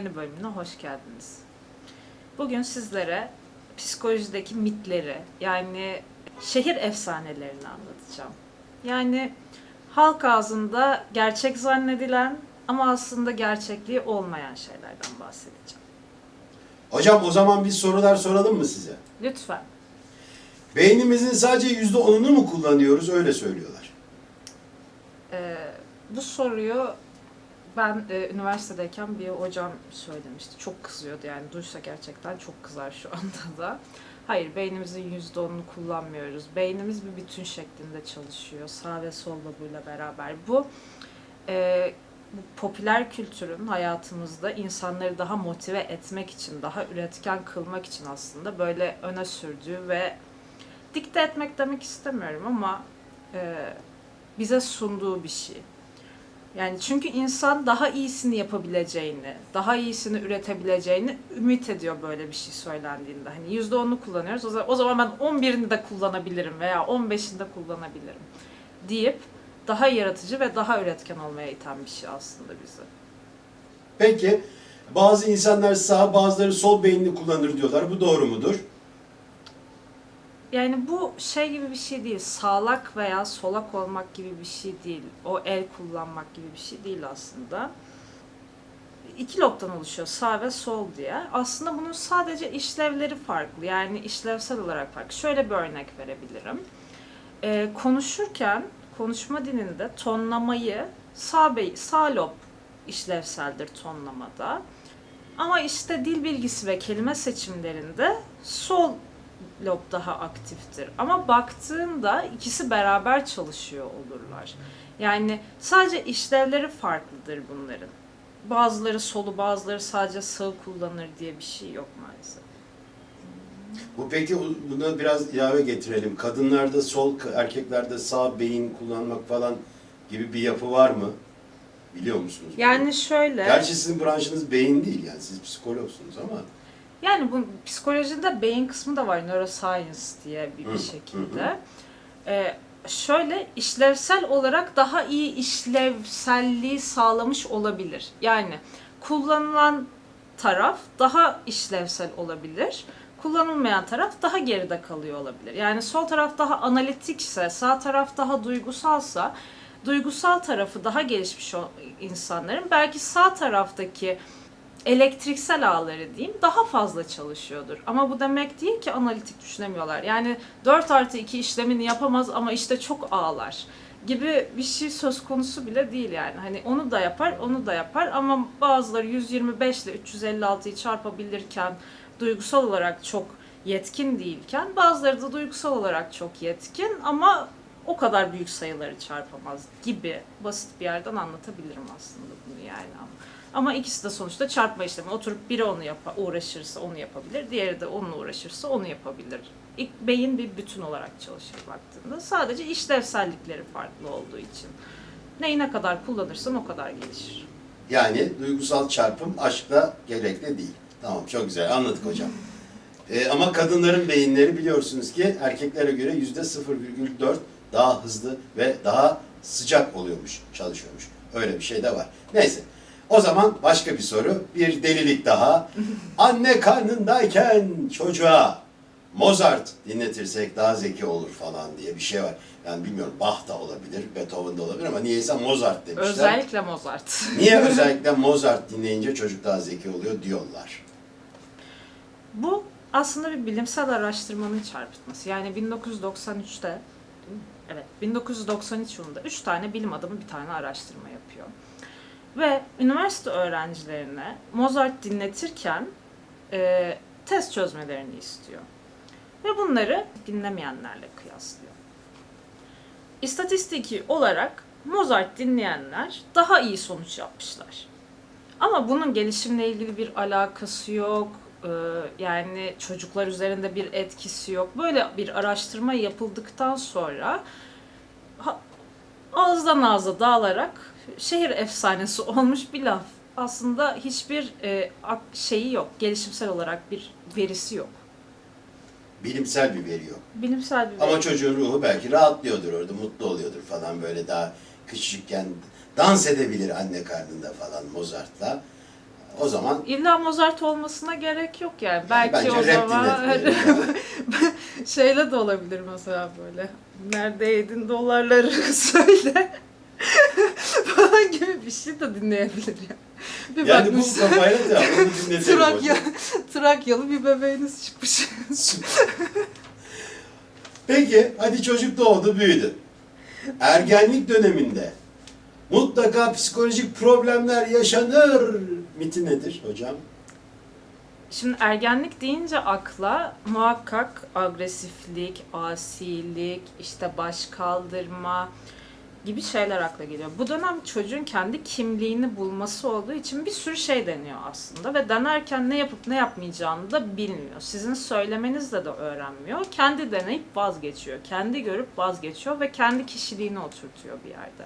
yeni bölümüne hoş geldiniz. Bugün sizlere psikolojideki mitleri, yani şehir efsanelerini anlatacağım. Yani halk ağzında gerçek zannedilen ama aslında gerçekliği olmayan şeylerden bahsedeceğim. Hocam o zaman biz sorular soralım mı size? Lütfen. Beynimizin sadece yüzde onunu mu kullanıyoruz öyle söylüyorlar. Ee, bu soruyu ben e, üniversitedeyken bir hocam söylemişti. Çok kızıyordu yani duysa gerçekten çok kızar şu anda da. Hayır beynimizin yüzde onunu kullanmıyoruz. Beynimiz bir bütün şeklinde çalışıyor. Sağ ve sol lobuyla beraber. Bu, e, bu popüler kültürün hayatımızda insanları daha motive etmek için, daha üretken kılmak için aslında böyle öne sürdüğü ve dikte etmek demek istemiyorum ama e, bize sunduğu bir şey. Yani çünkü insan daha iyisini yapabileceğini, daha iyisini üretebileceğini ümit ediyor böyle bir şey söylendiğinde. Hani yüzde onunu kullanıyoruz. O zaman, o zaman ben 11'ini de kullanabilirim veya 15'ini de kullanabilirim deyip daha yaratıcı ve daha üretken olmaya iten bir şey aslında bizi. Peki bazı insanlar sağ bazıları sol beynini kullanır diyorlar. Bu doğru mudur? Yani bu şey gibi bir şey değil. Sağlak veya solak olmak gibi bir şey değil. O el kullanmak gibi bir şey değil aslında. İki lobdan oluşuyor sağ ve sol diye. Aslında bunun sadece işlevleri farklı. Yani işlevsel olarak farklı. Şöyle bir örnek verebilirim. Ee, konuşurken konuşma dilinde tonlamayı sağ, bey, sağ lob işlevseldir tonlamada. Ama işte dil bilgisi ve kelime seçimlerinde sol lob daha aktiftir. Ama baktığında ikisi beraber çalışıyor olurlar. Yani sadece işlevleri farklıdır bunların. Bazıları solu, bazıları sadece sağı kullanır diye bir şey yok maalesef. Bu peki buna biraz ilave getirelim. Kadınlarda sol, erkeklerde sağ beyin kullanmak falan gibi bir yapı var mı? Biliyor musunuz? Yani şöyle, Gerçi sizin branşınız beyin değil yani siz psikologsunuz ama. Yani bu psikolojide beyin kısmı da var, neuroscience diye bir, bir Hı, şekilde. Ee, şöyle işlevsel olarak daha iyi işlevselliği sağlamış olabilir. Yani kullanılan taraf daha işlevsel olabilir. Kullanılmayan taraf daha geride kalıyor olabilir. Yani sol taraf daha analitikse, sağ taraf daha duygusalsa, duygusal tarafı daha gelişmiş insanların belki sağ taraftaki elektriksel ağları diyeyim daha fazla çalışıyordur. Ama bu demek değil ki analitik düşünemiyorlar. Yani 4 artı 2 işlemini yapamaz ama işte çok ağlar gibi bir şey söz konusu bile değil yani. Hani onu da yapar, onu da yapar ama bazıları 125 ile 356'yı çarpabilirken duygusal olarak çok yetkin değilken bazıları da duygusal olarak çok yetkin ama o kadar büyük sayıları çarpamaz gibi basit bir yerden anlatabilirim aslında bunu yani. Ama ikisi de sonuçta çarpma işlemi. Oturup biri onu yapa, uğraşırsa onu yapabilir, diğeri de onunla uğraşırsa onu yapabilir. İlk beyin bir bütün olarak çalışır baktığında. Sadece işlevsellikleri farklı olduğu için. Neyi ne kadar kullanırsan o kadar gelişir. Yani duygusal çarpım aşkla gerekli değil. Tamam çok güzel anladık hocam. Ee, ama kadınların beyinleri biliyorsunuz ki erkeklere göre yüzde 0,4 daha hızlı ve daha sıcak oluyormuş, çalışıyormuş. Öyle bir şey de var. Neyse. O zaman başka bir soru. Bir delilik daha. Anne karnındayken çocuğa Mozart dinletirsek daha zeki olur falan diye bir şey var. Yani bilmiyorum Bach da olabilir, Beethoven da olabilir ama niyeyse Mozart demişler. Özellikle Mozart. Niye özellikle Mozart dinleyince çocuk daha zeki oluyor diyorlar. Bu aslında bir bilimsel araştırmanın çarpıtması. Yani 1993'te evet 1993 yılında 3 tane bilim adamı bir tane araştırma yapıyor. Ve üniversite öğrencilerine Mozart dinletirken e, test çözmelerini istiyor. Ve bunları dinlemeyenlerle kıyaslıyor. İstatistiki olarak Mozart dinleyenler daha iyi sonuç yapmışlar. Ama bunun gelişimle ilgili bir alakası yok. Ee, Yani çocuklar üzerinde bir etkisi yok. Böyle bir araştırma yapıldıktan sonra ağızdan ağza dağılarak şehir efsanesi olmuş bir laf. Aslında hiçbir e, şeyi yok. Gelişimsel olarak bir verisi yok. Bilimsel bir veri yok. Bilimsel bir Ama veri. çocuğun ruhu belki rahatlıyordur orada, mutlu oluyordur falan böyle daha küçükken dans edebilir anne karnında falan Mozart'la. O zaman İlla Mozart olmasına gerek yok yani. Belki bence o rap zaman şeyle de olabilir mesela böyle. Neredeydin dolarları söyle. falan gibi bir şey de dinleyebilir ya. Bir yani bu bakmışsın, kafayla da onu dinletelim Trakya, hocam. Trakyalı bir bebeğiniz çıkmış. Peki hadi çocuk doğdu büyüdü. Ergenlik döneminde mutlaka psikolojik problemler yaşanır miti nedir hocam? Şimdi ergenlik deyince akla muhakkak agresiflik, asilik, işte baş kaldırma gibi şeyler akla geliyor. Bu dönem çocuğun kendi kimliğini bulması olduğu için bir sürü şey deniyor aslında ve denerken ne yapıp ne yapmayacağını da bilmiyor. Sizin söylemenizle de öğrenmiyor. Kendi deneyip vazgeçiyor. Kendi görüp vazgeçiyor ve kendi kişiliğini oturtuyor bir yerde.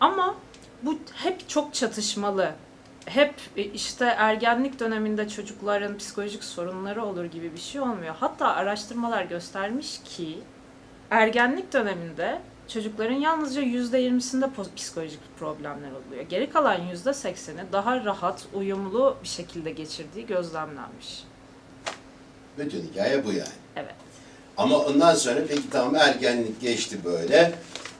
Ama bu hep çok çatışmalı hep e, işte ergenlik döneminde çocukların psikolojik sorunları olur gibi bir şey olmuyor. Hatta araştırmalar göstermiş ki ergenlik döneminde çocukların yalnızca %20'sinde po- psikolojik problemler oluyor. Geri kalan %80'i daha rahat, uyumlu bir şekilde geçirdiği gözlemlenmiş. Bütün hikaye bu yani. Evet. Ama ondan sonra peki tamam ergenlik geçti böyle.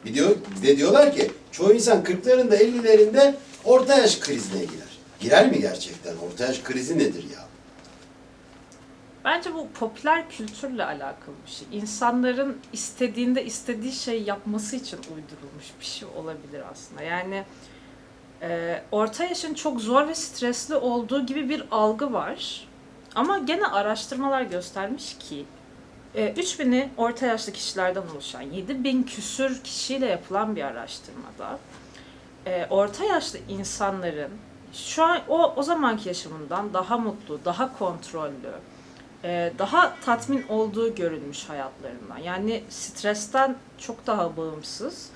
Bir, diyor, de diyorlar ki çoğu insan 40'larında 50'lerinde orta yaş krizine girer. Girer mi gerçekten? Orta yaş krizi nedir ya? Bence bu popüler kültürle alakalı bir şey. İnsanların istediğinde istediği şeyi yapması için uydurulmuş bir şey olabilir aslında. Yani e, orta yaşın çok zor ve stresli olduğu gibi bir algı var. Ama gene araştırmalar göstermiş ki e, 3000'i orta yaşlı kişilerden oluşan 7000 küsür kişiyle yapılan bir araştırmada e, orta yaşlı insanların şu an o o zamanki yaşamından daha mutlu, daha kontrollü, daha tatmin olduğu görülmüş hayatlarından. Yani stresten çok daha bağımsız.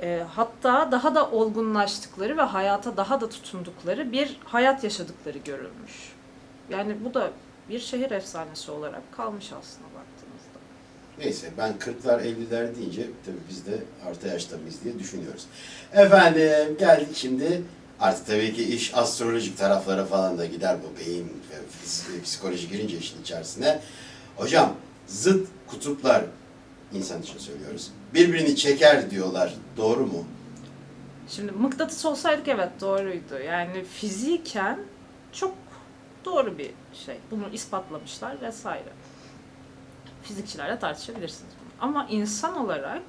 e, hatta daha da olgunlaştıkları ve hayata daha da tutundukları bir hayat yaşadıkları görülmüş. Yani bu da bir şehir efsanesi olarak kalmış aslında baktığımızda. Neyse ben 40'lar 50'ler deyince tabii biz de orta yaşta mıyız diye düşünüyoruz. Efendim geldik şimdi artık tabii ki iş astrolojik taraflara falan da gider bu beyin ve psikoloji girince işin içerisine. Hocam zıt kutuplar insan için söylüyoruz. Birbirini çeker diyorlar. Doğru mu? Şimdi mıknatıs olsaydık evet doğruydu. Yani fiziken çok doğru bir şey. Bunu ispatlamışlar vesaire. Fizikçilerle tartışabilirsiniz bunu. Ama insan olarak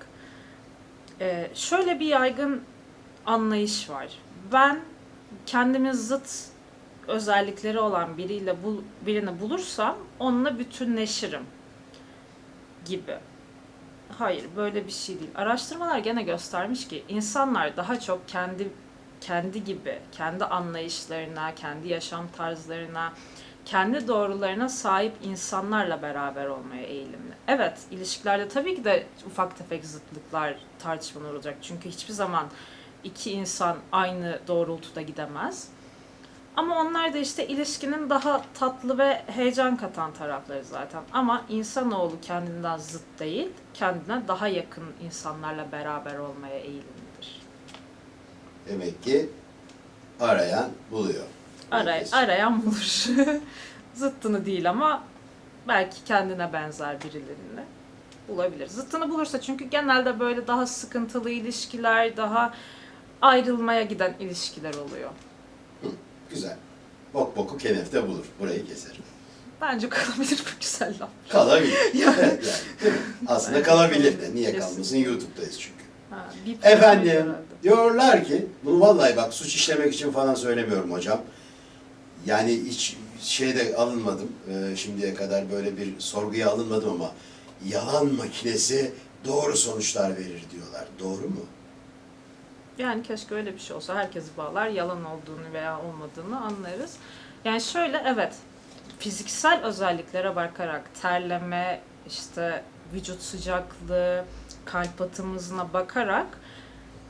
e, şöyle bir yaygın anlayış var. Ben kendimi zıt özellikleri olan biriyle bul, birini bulursam onunla bütünleşirim gibi. Hayır, böyle bir şey değil. Araştırmalar gene göstermiş ki insanlar daha çok kendi kendi gibi, kendi anlayışlarına, kendi yaşam tarzlarına, kendi doğrularına sahip insanlarla beraber olmaya eğilimli. Evet, ilişkilerde tabii ki de ufak tefek zıtlıklar, tartışmalar olacak. Çünkü hiçbir zaman iki insan aynı doğrultuda gidemez. Ama onlar da işte ilişkinin daha tatlı ve heyecan katan tarafları zaten. Ama insanoğlu kendinden zıt değil, kendine daha yakın insanlarla beraber olmaya eğilimlidir. Demek ki arayan buluyor. Aray, arayan bulur. Zıttını değil ama belki kendine benzer birilerini bulabilir. Zıttını bulursa çünkü genelde böyle daha sıkıntılı ilişkiler, daha ayrılmaya giden ilişkiler oluyor. Güzel. Bok boku kenefte bulur. Burayı keserim. Bence kalabilir bu güzel laf. Kalabilir. Yani. evet yani. değil mi? Aslında kalabilir de. Niye kalmasın? YouTube'dayız çünkü. Ha, Efendim diyorlar ki bunu vallahi bak suç işlemek için falan söylemiyorum hocam. Yani hiç şeyde alınmadım e, şimdiye kadar böyle bir sorguya alınmadım ama yalan makinesi doğru sonuçlar verir diyorlar. Doğru mu? Yani keşke öyle bir şey olsa. Herkesi bağlar, yalan olduğunu veya olmadığını anlarız. Yani şöyle evet, fiziksel özelliklere bakarak terleme, işte vücut sıcaklığı, kalp atımızına bakarak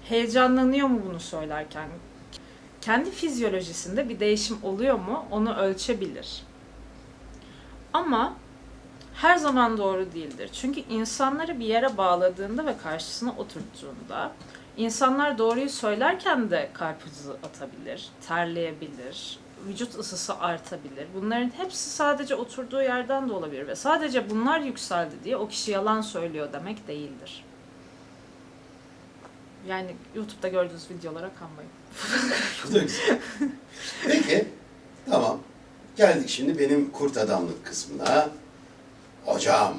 heyecanlanıyor mu bunu söylerken? Kendi fizyolojisinde bir değişim oluyor mu onu ölçebilir. Ama her zaman doğru değildir. Çünkü insanları bir yere bağladığında ve karşısına oturttuğunda İnsanlar doğruyu söylerken de kalp hızı atabilir, terleyebilir, vücut ısısı artabilir. Bunların hepsi sadece oturduğu yerden de olabilir ve sadece bunlar yükseldi diye o kişi yalan söylüyor demek değildir. Yani YouTube'da gördüğünüz videolara kanmayın. Peki, tamam. Geldik şimdi benim kurt adamlık kısmına. Hocam,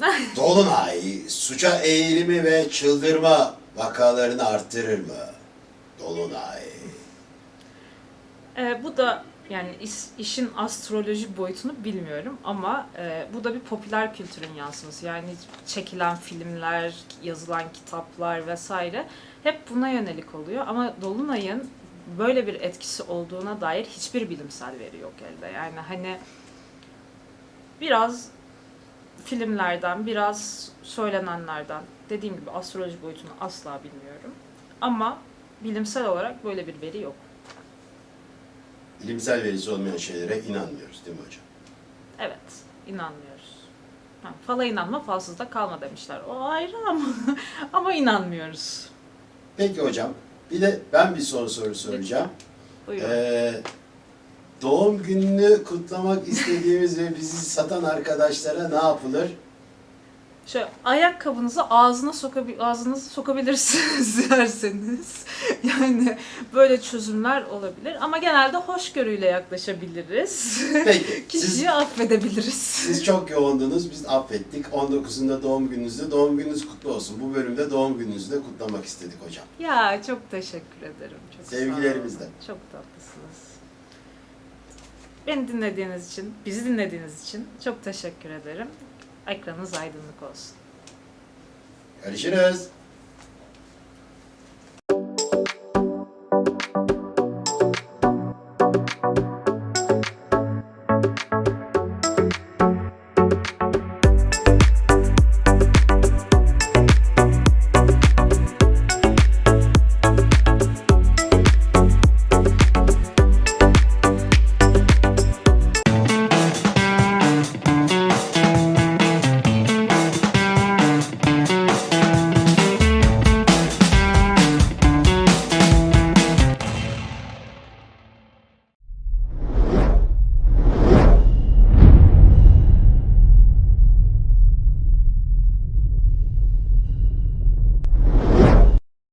Dolunay suça eğilimi ve çıldırma vakalarını arttırır mı? Dolunay. Ee, bu da yani is- işin astroloji boyutunu bilmiyorum ama e, bu da bir popüler kültürün yansıması. Yani çekilen filmler, yazılan kitaplar vesaire hep buna yönelik oluyor. Ama Dolunay'ın böyle bir etkisi olduğuna dair hiçbir bilimsel veri yok elde. Yani hani biraz filmlerden, biraz söylenenlerden, dediğim gibi astroloji boyutunu asla bilmiyorum. Ama bilimsel olarak böyle bir veri yok. Bilimsel verisi olmayan şeylere inanmıyoruz değil mi hocam? Evet, inanmıyoruz. Ha, fala inanma, falsızda kalma demişler. O ayrı ama ama inanmıyoruz. Peki hocam, bir de ben bir soru soru soracağım. Buyurun. Ee, doğum gününü kutlamak istediğimiz ve bizi satan arkadaşlara ne yapılır? Şöyle ayakkabınızı ağzına sokabi ağzınızı sokabilirsiniz derseniz. Yani böyle çözümler olabilir ama genelde hoşgörüyle yaklaşabiliriz. Peki, siz, Kişiyi affedebiliriz. siz çok yoğundunuz, biz affettik. 19'unda doğum gününüzde, doğum gününüz kutlu olsun. Bu bölümde doğum gününüzü de kutlamak istedik hocam. Ya çok teşekkür ederim. Çok. Sevgilerimizle. Çok tatlısınız. Beni dinlediğiniz için, bizi dinlediğiniz için çok teşekkür ederim. Ekranınız aydınlık olsun. Görüşürüz.